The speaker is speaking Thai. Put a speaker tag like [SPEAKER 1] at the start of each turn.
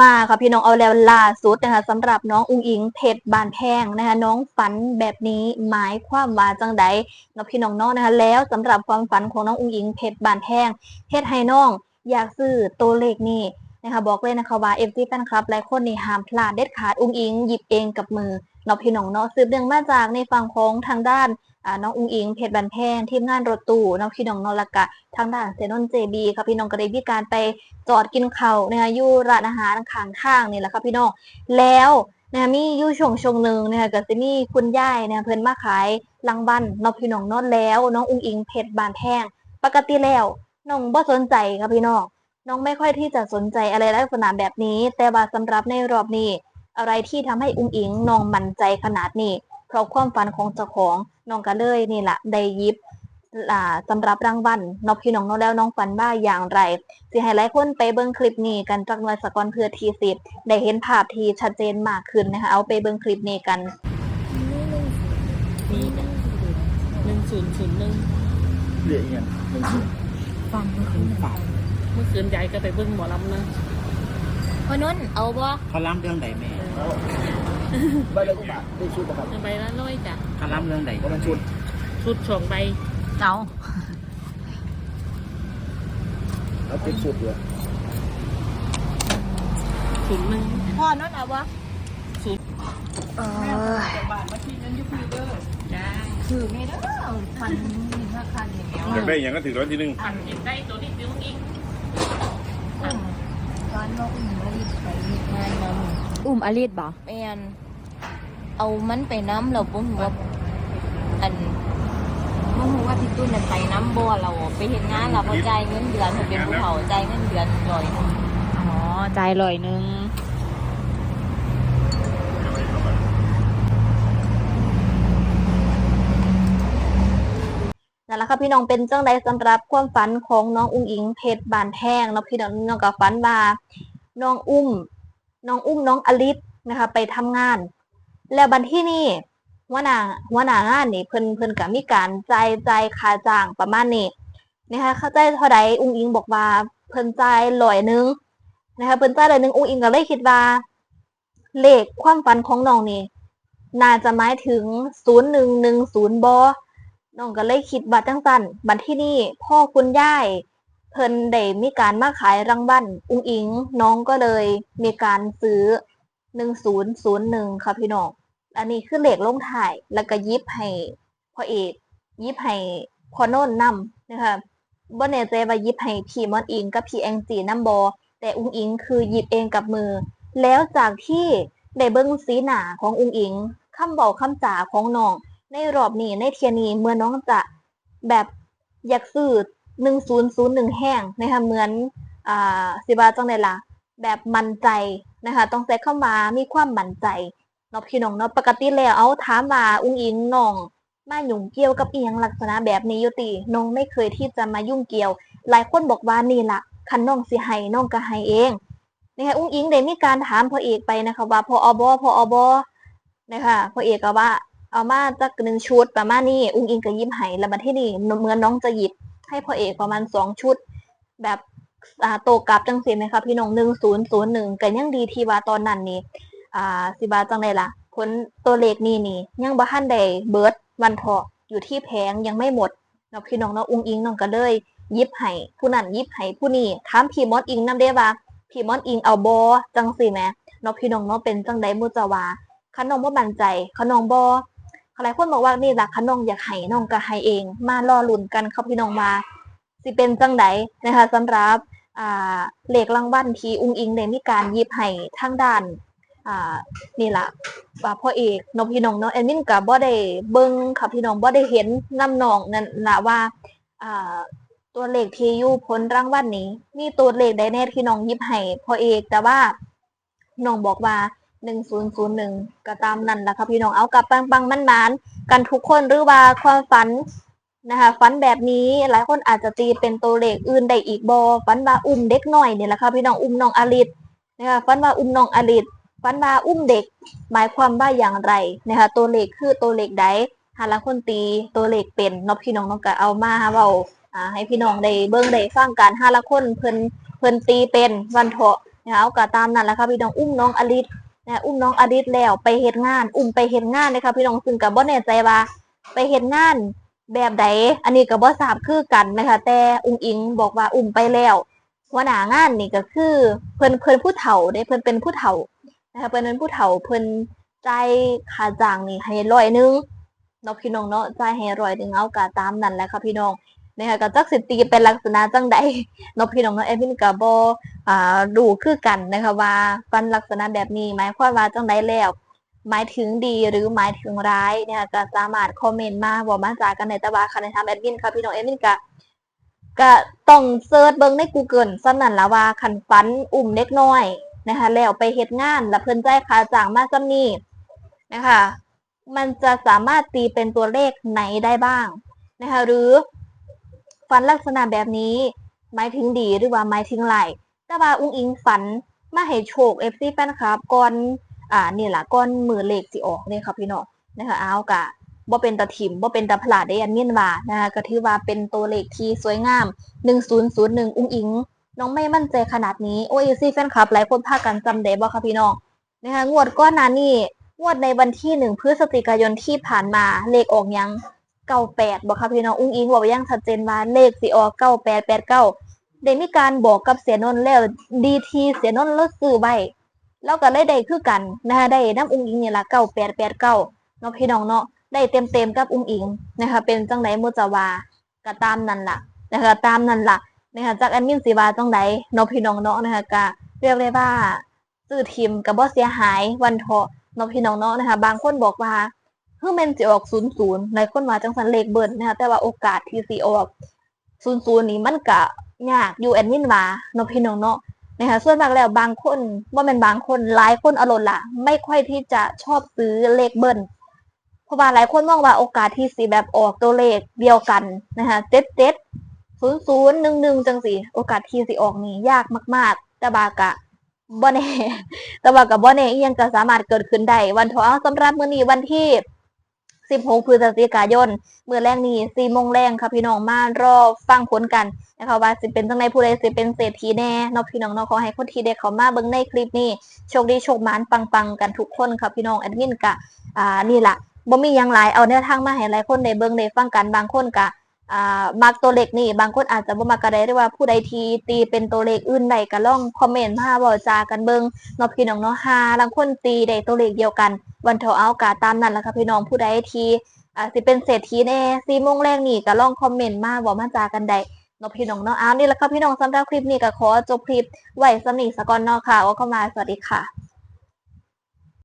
[SPEAKER 1] มาค่ะพี่น้องเอาแล้วล่าสุดนะคะสำหรับน้องอุงอิงเพชรบานแพงนะคะน้องฝันแบบนี้หมายความว่าจังใดเนาะพี่น้องเนาะนะคะแล้วสำหรับความฝันของน้องอุงอิงเพชรบานแพงเฮ็ดให้น้องอยากซื้อตัวเลขนี้นะคะบอกเลยนะคะว่าเอฟซีแฟนคลับหลายคนนี่ห้ามพลาดเด็ดขาดอุงอิงหยิบเองกับมือ นาะพี่น้องเนาะสืบเนื่องมาจากในฝั่งของทางด้านน้องอุงอิงเพชรบานแพงทีมงานรถตู้เนาะพี่น้องนาะและกะ ทางด้านเซนนเจบีค่ะพี่น้องก็ได้มีการไปจอดกินข้าวนะคะยู่ร้านอาหารข้างทางนี่แหละค่ะพี่น้องแล้วนะคะมียู่ชงชงหนึ่งนะคะก็จะมีคุณยายนะคะเพิ่นมาขายลังบันนาะพี่น้องนอนแล้ว น้องอุงอิงเพชรบานแพงปกติแล้วน้องบ่สนใจค่ะพี่น้องน้องไม่ค่อยที่จะสนใจอะไรลักษณะแบบนี้ แต่ว่าสำหรับในรอบนี้ อะไรที่ทำให้อุ้งอิงน้องมั่นใจขนาดนี้ เพราะความฝันของเจ้าของน้องก็เลยนี่แหละได้ยิบอ่าสำหรับรางวัลนาะพี่น้องเนาะแล้วน้องฝันว่าอย่างไรสิให้หลายคนไปเบิ่งคลิปนี้กันจักหน่อยสกอนเพื่อทีสิบได้เห็นภาพที่ชัดเจนมากขึ้นนะคะเอาไปเบิ่งคลิปนี้กัน
[SPEAKER 2] มีจ้ะหนึ่งศูนย์ศูนย์หนึ่ง
[SPEAKER 3] เหลืออีกอย่างหนึ่งศูนย์
[SPEAKER 4] ฟังเมื่อคืนฝัน
[SPEAKER 2] เมื่อคืนยายก็ไปเบิ้งหมอลำนะ
[SPEAKER 4] พอนุ่นเอาบ่
[SPEAKER 3] เขาล้ำเรื่องใดแม่
[SPEAKER 5] ใบละกี่บาทได้ชุดนะครับ
[SPEAKER 2] ใบละร้อยจ้ะ
[SPEAKER 3] เขาล้ำเรื่องใด
[SPEAKER 5] ประมาณชุด
[SPEAKER 2] ชุดสองใบ
[SPEAKER 4] เอา
[SPEAKER 5] เอาเป็นชุดเดียว
[SPEAKER 2] ศูนย์หนึ่ง
[SPEAKER 4] พ่อนุ่นเอาบ่
[SPEAKER 1] เออ
[SPEAKER 2] จ้า
[SPEAKER 4] ถือไงเด้อฝันราคาเดียว
[SPEAKER 6] อยากได้อย่างก็ถือร้อนที่หนึ่ง
[SPEAKER 2] อันเห็นได้ตัวนี้ซื้ออีก
[SPEAKER 4] อุ้มตอนว่าอุ้มอลิศไปเฮ็ดงานนำ อุ้มอลิศบ่แม่นเอามันไปน้ำเราบ่ฮู้ว่าอันบ่ฮู้ว่าพี่ตุ้นน่ะไปน้ำบ่เราไปเฮ็ดงานเราบ่จ่ายเงินเดือนให้เป็นผู้เฒ่าจ่ายเงินเดือนร้อยหนึง
[SPEAKER 7] อ๋อจ่ายร้อยหนึ่ง
[SPEAKER 1] นั่นแหละค่ะพี่น้องเป็นจังใดสำหรับความฝันของน้องอุ้งอิงเพชรบานแพงเนาะพี่น้องน้องก็ฝันว่าน้องอุ้ม น้องอุ้มน้องอลิศนะคะ ไปทำงาน แล้วบันที่นี่หัวหน้าหัวหน้างานนี่เพิ่นเพิ่นก็มีการจ่ายจ่ายค่าจ้างประมาณนี้นะคะเข้าใจเท่าใดอุ้งอิงบอกว่าเพิ่นจ่ายร้อยนึงนะคะเพิ่นจ่ายร้อยนึงอุ้งอิงก็เลยคิดว่า เลขความฝันของน้องนี่น่าจะหมายถึงศูนย์หนึ่งหนึ่งศูนย์บอน้องก็เลยคิดว่าจังสันบัดที่นี่พ่อคุณย่าย เพิ่นได้มีการมาขายรางวัลอุ้งอิง น้องก็เลยมีการซื้อหนึ่งศูนย์ศูนย์หนึ่งค่ะพี่น้องอันนี้คือเหลขลงถ่ายแล้วก็ยิบให้พ่อเอกยิบให้พ่อโน่นนำนะคะบ่แน่ใจว่ายิบให้พี่มอนอิงกับพี่แองจีนำบอแต่อุ้งอิงคือหยิบเองกับมือ แล้วจากที่ได้เบิ่งสีหนาของอุ้งอิงคำบอกคำจ่าของน้อง ในรอบนี้ในเทียนี้เมื่อน้องจะแบบอยากซื้อ หนึ่งศูนย์ศูนย์หนึ่งแห้งนะคะเหมือนอ่าสิบาจังไดล่ะแบบมั่นใจนะคะต้องใช้เข้ามามีความมั่นใจเนาะพี่น้องเนาะปกติแล้วเอาถามว่าอุ้งอิงน้องมายุ่งเกี่ยวกับอีหยังลักษณะแบบนี้ยู่ติน้องไม่เคยที่จะมายุ่งเกี่ยว หลายคนบอกว่านี่ล่ะคันน้องสิให้น้องก็ให้เองนะคะอุ้งอิงได้มีการถามพ่อเอกไปนะคะว่าพออบอพออบอนะคะพ่อเอกก็ว่าเอามาจากหนึ่งชุดประมาณนี้อุ้งอิงก็ยิ้มให้แล้วบัดที่นี่เหมือนน้องจะหยิบ ให้พ่อเอกประมาณสองชุด แบบอ่าโตกลับจังสิไหมคะพี่น้องหนึ่งศูนย์ศูนย์หนึ่งก็ยังดีที่ว่าตอนนั้นนี่อ่าสิบาจังไดล่ะผลตัวเลขนี่นี่ยังบ่ทันได้เบิร์ดวันเถาะอยู่ที่แผงยังไม่หมดเนาะพี่น้องเนาะอุ้งอิงน้องก็เลยยิบให้ผู้นั้นยิบให้ผู้นี้ถามพี่มอสอิงนำได้ว่าพี่มอสอิงเอาบอจังสิแหมเนาะพี่น้องเนาะเป็นจังไดมุจาวาคันน้องบ่มั่นใจคันน้องบ่ หลายคนบอกว่านี่หละคะน้องอยากให้น้องก็ให้เอง มารอลุ่นกันครับพี่น้องมาสิเป็นจังไดนะคะสำหรับอ่าเลขรางวัลที่อุ้งอิงได้มีการยิบให้ทางด้านอ่านี่ละว่าพ่อเอกนพี่น้องเนาะแอดมินก็บ่ได้เบิ่งค่ะพี่น้องบ่ได้เห็นนํน้องนั่นละว่าอ่าตัวเลขที่อยู่ผลรางวัลนี้ มีตัวเลขใดแน่ที่น้องยิบให้พ่อเอกแต่ว่าน้องบอกว่า หนึ่งศูนย์ศูนย์หนึ่งก็ตามนั่นแหละค่ะพี่น้องเอากับปังปังมันมันกันทุกคนหรือว่าความฝันนะคะฝันแบบนี้หลายคนอาจจะตีเป็นตัวเลขอื่นได้อีกบอฝันว่าอุ้มเด็กหน่อยเนี่ยแหละค่ะพี่น้องอุ้มน้องอลิศนะคะฝันว่าอุ้มน้องอลิศฝันว่าอุ้มเด็ก หมายความว่าอย่างไรนะคะตัวเลขคือตัวเลขใดหาละคนตีตัวเลขเป็นนาะพี่น้องน้องก็เอามาเว้าอ่าให้พี่น้องได้เบิ่งได้ฟังกันหาละคนเพิ่นเพิ่นตีเป็นวันเถาะนะคะเอาก็ตามนั้นแหละค่ะพี่น้องอุ้มน้องอลิส นะอุ้มน้องอลิสแล้วไปเฮ็ดงาน อุ้มไปเฮ็ดงานเลยค่ะพี่น้องซึ่งก็บ่แน่ใจว่าไปเฮ็ดงานแบบใดอันนี้ก็บ่ทราบคือกันนะคะแต่อุ้งอิงบอกว่าอุ้มไปแล้วหัวหน้างานนี่ก็คือเพิ่นเพิ่นผู้เฒ่าเด้เพิ่นเป็นผู้เฒ่านะคะเพิ่นเป็นผู้เฒ่าเพิ่นจ่ายค่าจ้างนี่ให้ร้อยนึงเนาะพี่น้องเนาะจ่ายให้ร้อยนึงเอาก็ตามนั้นแหละค่ะพี่น้องนะคะก็จักสิตีเป็นลักษณะจังใดเนาะพี่น้องเนาะแอดมินก็บ่ อ่ารู้คือกันนะคะว่าฟันลักษณะแบบนี้หมายความว่าจังใดแล้ว หมายถึงดีหรือหมายถึงร้ายเนี่ยก็สามารถคอมเมนต์มาบอกมาจากกันในตะบาคันในทำแอดมินค่ะพี่น้องแอดมินก็ก็ต้องเซิร์ชเบิ่งใน Google ซ้ำนั่นละว่าคันฟันอุ่มเล็กน้อยนะคะแล้วไปเฮ็ดงานแล้วเพิ่นจ่ายค่าจ้างมาซ้ำนี้นะคะมันจะสามารถตีเป็นตัวเลขไหนได้บ้างนะคะหรือฟันลักษณะแบบนี้หมายถึงดีหรือว่าหมายถึงไราย แต่ว่าอุ้งอิงฝันมาให้โชค FC แฟนคลับก่อนอ่านี่แหละก้อนมือเหลขสิออกเนี่ยค่ะพี่น้องนะคะเอากะบ่เป็นตะถิ่มบ่เป็นตะพลาดได้อันเมียนว่านะคะก็ถือว่าเป็นตัวเลขที่สวยงาม 1001 อุ้งอิง น้องไม่มั่นใจขนาดนี้โอ้ยซี่แฟนคลับหลายคนพากันจำได้บ่คะพี่น้องนะคะงวดก้อนนั้นนี่งวดในวันที่1พฤศจิกายนที่ผ่านมาเลขออกยัง98บ่คะพี่น้องอุ้งอิงบอกไว้อย่งชัดเจนว่าเลขสิออก9889 ได้มีการบอกกับเสียนนท์แล้วดีทีเสียนนท์เลดซื้อไว้แล้วก็ได้ได้คือกันนะคะได้น้ำอุ้งอิงนี่ละเก้าแปดแปดเก้าเนาะพี่น้องเนาะได้เต็มเต็มกับอุ้งอิงนะคะเป็นจังไดมุจาวาก็ตามนั่นล่ะนะคะตามนั่นล่ะนะคะจากแอดมินสีวาจังไดเนาะพี่น้องเนาะนะคะก็เรียกได้ว่าซื้อทีมกับบ่เสียหายวันเถาะเนาะพี่น้องเนาะนะคะบางคนบอกว่าเฮ้ยแมันสิออกศูนย์ศูนย์หลายคนว่าจังสันเลขเบิร์นนะคะแต่ว่าโอกาสที่สิออกศูนย์ศูนย์นี่มันก็ ยากอยู่แอดมินว่าเนาะพี่น้องเนาะนะคะส่วนมากแล้วบางคนว่าเป็นบางคนหลายคนอารมณ์ละไม่ค่อยที่จะชอบซื้อเลขเบิ้ลเพราะว่าหลายคนมองว่าโอกาสที่สีแบบออกตัวเลขเดียวกันนะคะเจ็ดเจ็ดศูนย์ศูนย์หนึ่งหนึ่งจังสีโอกาสที่สีออกนี่ยากมาก ๆ แต่บากะบ่แน่แต่ว่ากับบ่แน่อีหยังก็สามารถเกิดขึ้นได้วันท้อสำหรับมื้อนี้วันที่ 16 พฤศจิกายนเมื่อแรกนี้4โมงแรงค่ะพี่น้องมารอฟังผลกันนะคะว่าสิเป็นตั้งในผู้ใดสิเป็นเศรษฐีแน่นอพี่น้องเนาะขอให้คนที่ได้เข้ามาเบิ่งในคลิปนี้โชคดีโชคมานปังๆกันทุกคนค่ะพี่น้องแอดมินกะอ่านี่ล่ะบ่มียังหลายเอาแนวทางมาให้หลายคนได้เบิ่งได้ฟังกันบางคนกะ อ่ามักตัวเลขนี่บางคนอาจจะบ่มักก็ได้หรือว่าผู้ใดทีตีเป็นตัวเลขอื่นใดก็ลองคอมเมนต์มาเว้าจากันเบิ่งเนาะพี่น้องเนาะหาบางคนตีได้ตัวเลขเดียวกัน วันเทาเอากะตามนั้นล่ะค่ะพี่น้องผู้ใดทีอ่าสิเป็นเศรษฐีแน่4โมงแรกนี่ก็ลองคอมเมนต์มาเว้ามาจากันได้เนาะพี่น้องเนาะอ้าวนี่แหละค่ะพี่น้องสำหรับคลิปนี้ก็ขอจบคลิปไว้สำนีสะกอนเนาะค่ะว่าเข้ามาสวัสดีค่ะ